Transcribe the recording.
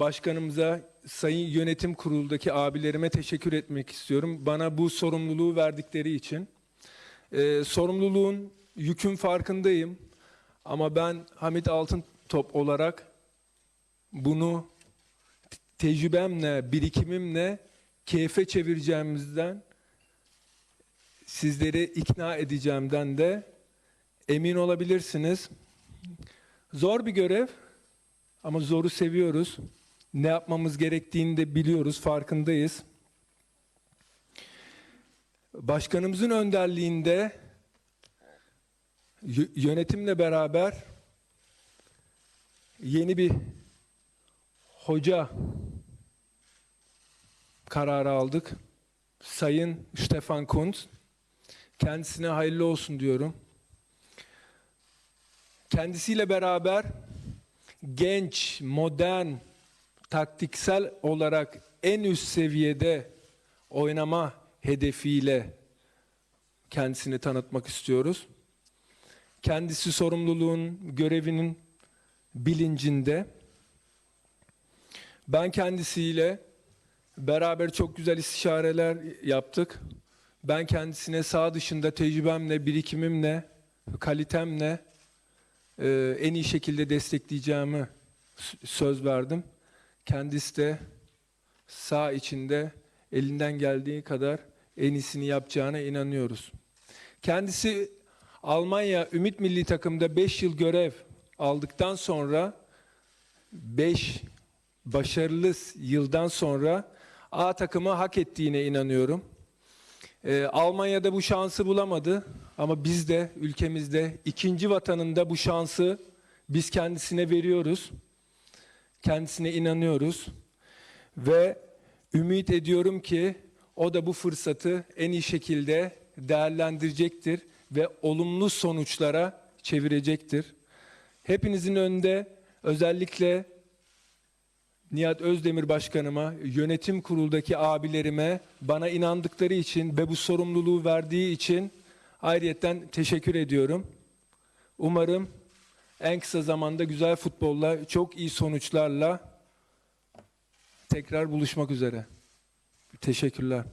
başkanımıza, sayın yönetim kurulundaki abilerime teşekkür etmek istiyorum. Bana bu sorumluluğu verdikleri için. Ee, sorumluluğun, yükün farkındayım. Ama ben Hamit Altıntop olarak bunu te- tecrübemle, birikimimle keyfe çevireceğimizden, sizleri ikna edeceğimden de emin olabilirsiniz. Zor bir görev ama zoru seviyoruz. Ne yapmamız gerektiğini de biliyoruz, farkındayız. Başkanımızın önderliğinde yönetimle beraber yeni bir hoca kararı aldık. Sayın Stefan Kuntz. Kendisine hayırlı olsun diyorum. Kendisiyle beraber genç, modern, taktiksel olarak en üst seviyede oynama hedefiyle kendisini tanıtmak istiyoruz. Kendisi sorumluluğun, görevinin bilincinde. Ben kendisiyle beraber çok güzel istişareler yaptık. Ben kendisine sağ dışında tecrübemle, birikimimle, kalitemle e, en iyi şekilde destekleyeceğimi söz verdim. Kendisi de sağ içinde elinden geldiği kadar en iyisini yapacağına inanıyoruz. Kendisi Almanya Ümit Milli Takım'da 5 yıl görev aldıktan sonra 5 başarılı yıldan sonra A takımı hak ettiğine inanıyorum. Ee, Almanya'da bu şansı bulamadı ama biz de ülkemizde ikinci vatanında bu şansı biz kendisine veriyoruz. Kendisine inanıyoruz ve ümit ediyorum ki o da bu fırsatı en iyi şekilde değerlendirecektir ve olumlu sonuçlara çevirecektir. Hepinizin önünde özellikle Nihat Özdemir Başkanıma, yönetim kuruldaki abilerime bana inandıkları için ve bu sorumluluğu verdiği için ayrıyetten teşekkür ediyorum. Umarım en kısa zamanda güzel futbolla, çok iyi sonuçlarla tekrar buluşmak üzere. Teşekkürler.